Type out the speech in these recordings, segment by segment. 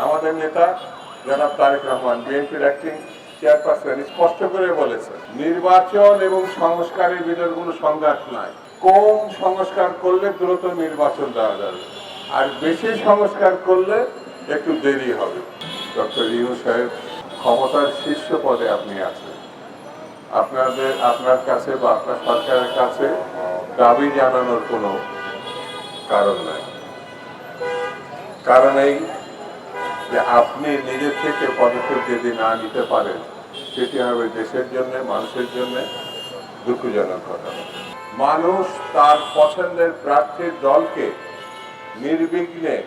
আমাদের নেতা জনাব তারেক রহমান, বিএনপির অ্যাক্টিং চেয়ারপারসন স্পষ্ট করে বলেছে নির্বাচন এবং সংস্কারের ভিতর কোনো সংঘাত নাই। কম সংস্কার করলে দ্রুত নির্বাচন দেওয়া যাবে। আর বেশি সংস্কার করলে একটু দেরি হবে। ডক্টর ইউ সাহেব, ক্ষমতার শীর্ষ পদে আপনি আছেন। আপনাদের, আপনার কাছে বা আপনার সরকারের কাছে দাবি জানানোর কোনো কারণ নাই। কারণ এই যে আপনি নিজের থেকে পদক্ষেপ যদি না নিতে পারেন, সেটি হবে দেশের জন্য, মানুষের জন্য দুঃখজনক ঘটনা। মানুষ তার পছন্দের প্রার্থীর দলকে নির্বিঘ্নে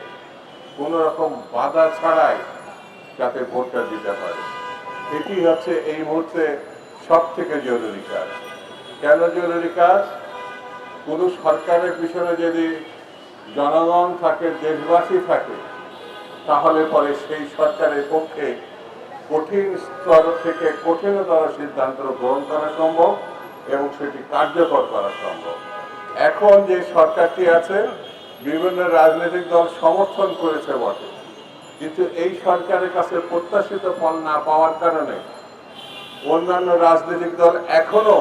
কোন রকম বাধা ছাড়াই যাতে ভোটটা দিতে পারে। এটি হচ্ছে এই মুহূর্তে সব থেকে জরুরি কাজ। কেন জরুরি কাজ? কোনো সরকারের পিছনে যদি জনগণ থাকে, দেশবাসী থাকে তাহলে পরে সেই সরকারের পক্ষে কঠিন স্তর থেকে কঠিনতর সিদ্ধান্ত গ্রহণ করা সম্ভব এবং সেটি কার্যকর করা সম্ভব। এখন যে সরকারটি আছে, বিভিন্ন রাজনৈতিক দল সমর্থন করেছে বটে। কিন্তু এই সরকারের কাছে প্রত্যাশিত ফল না পাওয়ার কারণে অন্যান্য রাজনৈতিক দল এখনও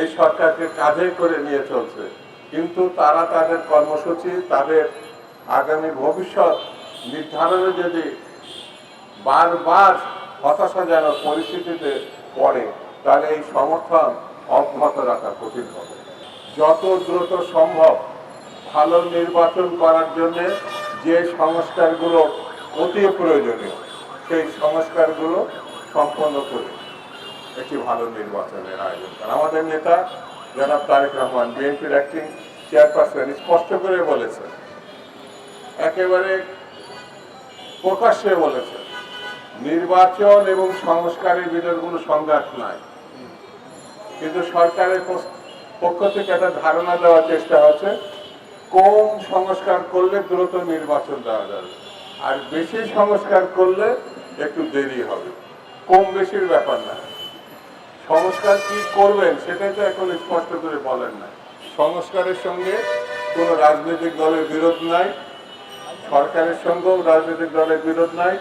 এই সরকারকে কাঁধে করে নিয়ে চলছে। কিন্তু তারা তাদের কর্মসূচি, তাদের আগামী ভবিষ্যৎ নির্ধারণে যদি বারবার হতাশাজনক পরিস্থিতিতে পড়ে, তাহলে এই সমর্থন অব্যাহত রাখা কঠিন হবে। যত দ্রুত সম্ভব ভালো নির্বাচন করার জন্যে যে সংস্কারগুলো অতি প্রয়োজনীয়, সেই সংস্কারগুলো সম্পন্ন করে একটি ভালো নির্বাচনের আয়োজন করা। আমাদের নেতা জনাব তারেক রহমান, বিএনপির অ্যাক্টিং চেয়ারপারসন, স্পষ্ট করে বলেছেন, একেবারে প্রকাশ্যে বলেছে, নির্বাচন এবং সংস্কারের ভিতর কোনো সংঘাত নাই কিন্তু সরকারের পক্ষ থেকে একটা ধারণা দেওয়ার চেষ্টা হচ্ছে কম সংস্কার করলে দ্রুত নির্বাচন দেওয়া যাবে। আর বেশি সংস্কার করলে একটু দেরি হবে। কম বেশির ব্যাপার না। সংস্কার কি করবেন সেটাই তো এখন স্পষ্ট করে বলেন না সংস্কারের সঙ্গে কোনো রাজনৈতিক দলের বিরোধ নাই। সরকারের সঙ্গেও রাজনৈতিক দলের বিরোধ নাই।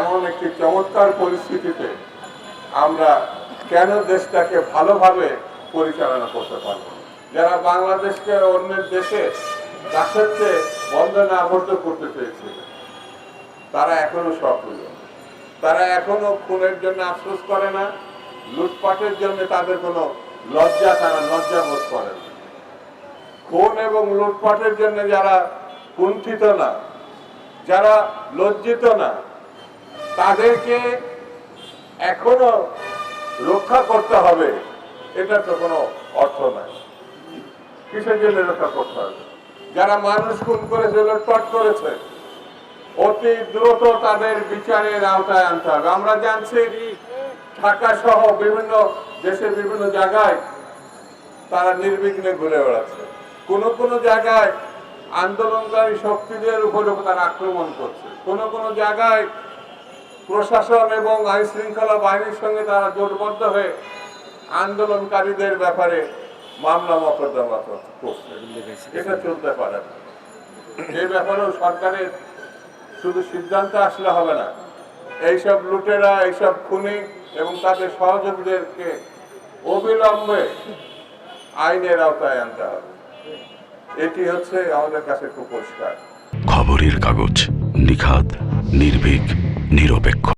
এমন একটি চমৎকার পরিস্থিতিতে আমরা কেন দেশটাকে ভালোভাবে পরিচালনা করতে পারব? যারা বাংলাদেশকে অন্যের দেশে চেয়ে বন্ধনে আবদ্ধ করতে চেয়েছিল তারা এখনও সক্রিয়। তারা এখনও খুনের জন্য আফসোস করে না, লুটপাটের জন্য তাদের কোনো লজ্জা, তারা লজ্জা বোধ করে না। খুন এবং লুটপাটের জন্য যারা কুণ্ঠিত না যারা লজ্জিত না, তাদেরকে এখনও রক্ষা করতে হবে। এটা তো কোনো অর্থ নাই। কিসের জন্য রক্ষা করতে হবে? যারা মানুষ খুন করেছে, লুটপাট করেছে, অতি দ্রুত তাদের বিচারের আওতায় আনতে হবে। আমরা জানছি ঢাকা সহ বিভিন্ন দেশের বিভিন্ন জায়গায় তারা নির্বিঘ্নে ঘুরে বেড়াচ্ছে। কোন কোন জায়গায় আন্দোলনকারী শক্তিদের উপর তারা আক্রমণ করছে। কোন কোন জায়গায় প্রশাসন এবং আইন শৃঙ্খলা বাহিনীর সঙ্গে তারা জোটবদ্ধ হয়ে আন্দোলনকারীদের ব্যাপারে মামলা মকদ্দমা করছে। এটা চলতে পারে এই ব্যাপারেও সরকারের শুধু সিদ্ধান্ত আসলে হবে না। এইসব লুটেরা, এইসব খুনি এবং তাদের সহযোগীদেরকে অবিলম্বে আইনের আওতায় আনতে হবে। এটি হচ্ছে আমাদের কাছে খুব পরিষ্কার। খবরের কাগজ নিখাদ নির্ভীক নিরপেক্ষ।